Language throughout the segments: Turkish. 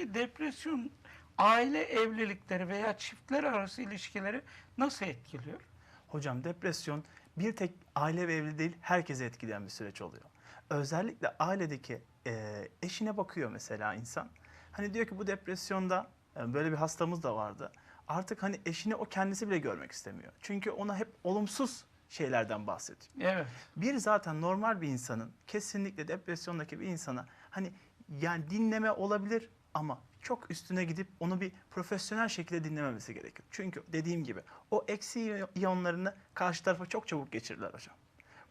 Peki depresyon aile evlilikleri veya çiftler arası ilişkileri nasıl etkiliyor? Hocam depresyon bir tek aile ve evli değil herkese etkileyen bir süreç oluyor. Özellikle ailedeki e, eşine bakıyor mesela insan. Hani diyor ki bu depresyonda e, böyle bir hastamız da vardı. Artık hani eşini o kendisi bile görmek istemiyor. Çünkü ona hep olumsuz şeylerden bahsediyor. Evet. Bir zaten normal bir insanın kesinlikle depresyondaki bir insana hani yani dinleme olabilir ama çok üstüne gidip onu bir profesyonel şekilde dinlememesi gerekiyor. Çünkü dediğim gibi o eksi iyonlarını karşı tarafa çok çabuk geçirirler hocam.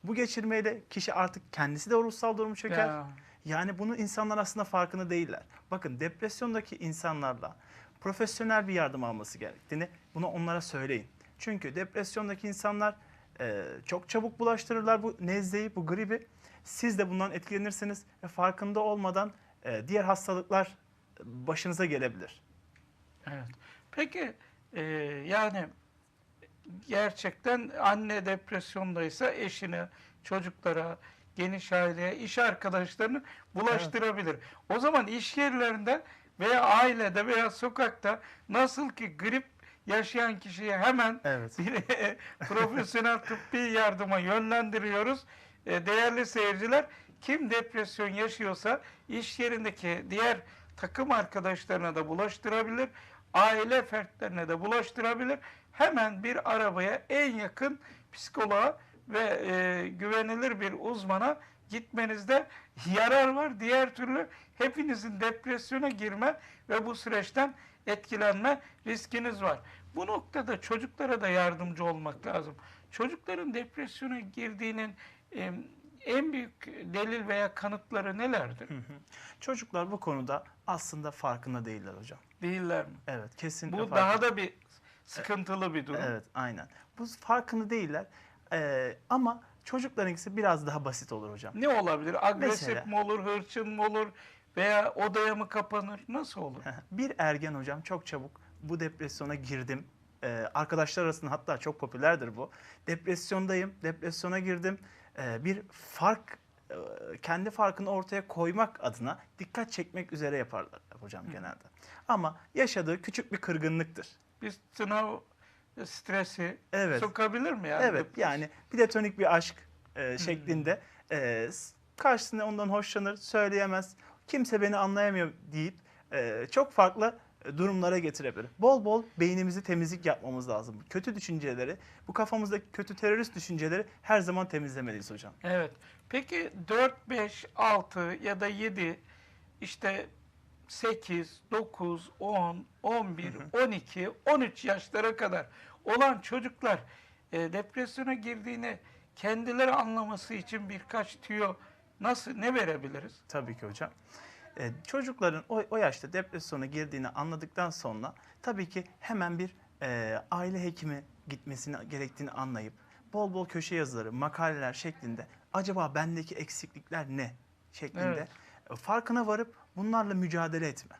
Bu geçirmeyle kişi artık kendisi de ruhsal durumu çöker. Ya. Yani bunu insanlar aslında farkında değiller. Bakın depresyondaki insanlarla profesyonel bir yardım alması gerektiğini bunu onlara söyleyin. Çünkü depresyondaki insanlar e, çok çabuk bulaştırırlar bu nezleyi, bu gribi. Siz de bundan etkilenirsiniz ve farkında olmadan e, diğer hastalıklar başınıza gelebilir. Evet. Peki e, yani gerçekten anne depresyondaysa eşini, çocuklara, geniş aileye, iş arkadaşlarını bulaştırabilir. O zaman iş yerlerinde veya ailede veya sokakta nasıl ki grip yaşayan kişiyi hemen Evet. bir profesyonel tıbbi yardıma yönlendiriyoruz. E, Değerli seyirciler, kim depresyon yaşıyorsa iş yerindeki diğer takım arkadaşlarına da bulaştırabilir, aile fertlerine de bulaştırabilir. Hemen bir arabaya en yakın psikoloğa ve e, güvenilir bir uzmana gitmenizde yarar var. Diğer türlü hepinizin depresyona girme ve bu süreçten etkilenme riskiniz var. Bu noktada çocuklara da yardımcı olmak lazım. Çocukların depresyona girdiğinin en büyük delil veya kanıtları nelerdir? Hı hı. Çocuklar bu konuda aslında farkında değiller hocam. Değiller mi? Evet, kesinlikle Bu farkında. daha da bir sıkıntılı bir durum. Evet, aynen. Bu farkında değiller. Ee, ama çocuklarınkisi biraz daha basit olur hocam. Ne olabilir? Agresif Mesela- mi olur, hırçın mı olur veya odaya mı kapanır? Nasıl olur? bir ergen hocam çok çabuk bu depresyona girdim. Ee, arkadaşlar arasında hatta çok popülerdir bu. Depresyondayım, depresyona girdim. Ee, bir fark, e, kendi farkını ortaya koymak adına dikkat çekmek üzere yaparlar hocam genelde. Ama yaşadığı küçük bir kırgınlıktır. Bir sınav stresi Evet. sokabilir mi yani? Evet yani platonik bir aşk e, şeklinde e, karşısında ondan hoşlanır, söyleyemez. Kimse beni anlayamıyor deyip e, çok farklı e, durumlara getirebilir. Bol bol beynimizi temizlik yapmamız lazım. Kötü düşünceleri, bu kafamızdaki kötü terörist düşünceleri her zaman temizlemeliyiz hocam. Evet. Peki 4, 5, 6 ya da 7 işte 8, 9, 10, 11, 12, 13 yaşlara kadar olan çocuklar e, depresyona girdiğini kendileri anlaması için birkaç tüyo nasıl ne verebiliriz? Tabii ki hocam. Ee, çocukların o, o yaşta depresyona girdiğini anladıktan sonra tabii ki hemen bir e, aile hekimi gitmesini gerektiğini anlayıp bol bol köşe yazıları, makaleler şeklinde acaba bendeki eksiklikler ne şeklinde Evet. e, farkına varıp bunlarla mücadele etme.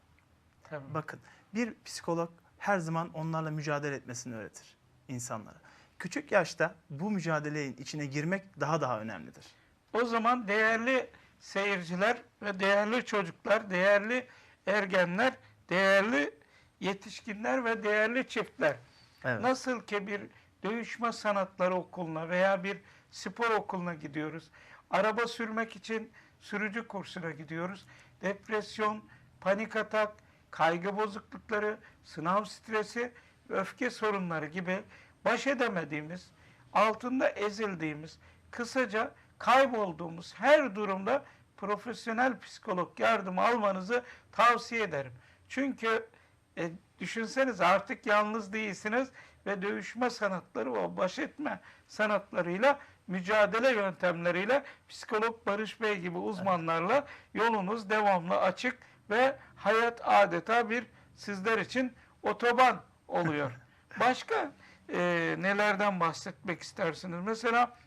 Tabii. Bakın bir psikolog her zaman onlarla mücadele etmesini öğretir insanlara. Küçük yaşta bu mücadelenin içine girmek daha daha önemlidir. O zaman değerli seyirciler ve değerli çocuklar, değerli ergenler, değerli yetişkinler ve değerli çiftler. Evet. Nasıl ki bir dövüşme sanatları okuluna veya bir spor okuluna gidiyoruz. Araba sürmek için sürücü kursuna gidiyoruz. Depresyon, panik atak, kaygı bozuklukları, sınav stresi, öfke sorunları gibi baş edemediğimiz, altında ezildiğimiz, kısaca kaybolduğumuz her durumda profesyonel psikolog yardımı almanızı tavsiye ederim. Çünkü e, düşünseniz artık yalnız değilsiniz ve dövüşme sanatları o baş etme sanatlarıyla mücadele yöntemleriyle psikolog Barış Bey gibi uzmanlarla yolunuz devamlı açık ve hayat adeta bir sizler için otoban oluyor. Başka e, nelerden bahsetmek istersiniz? Mesela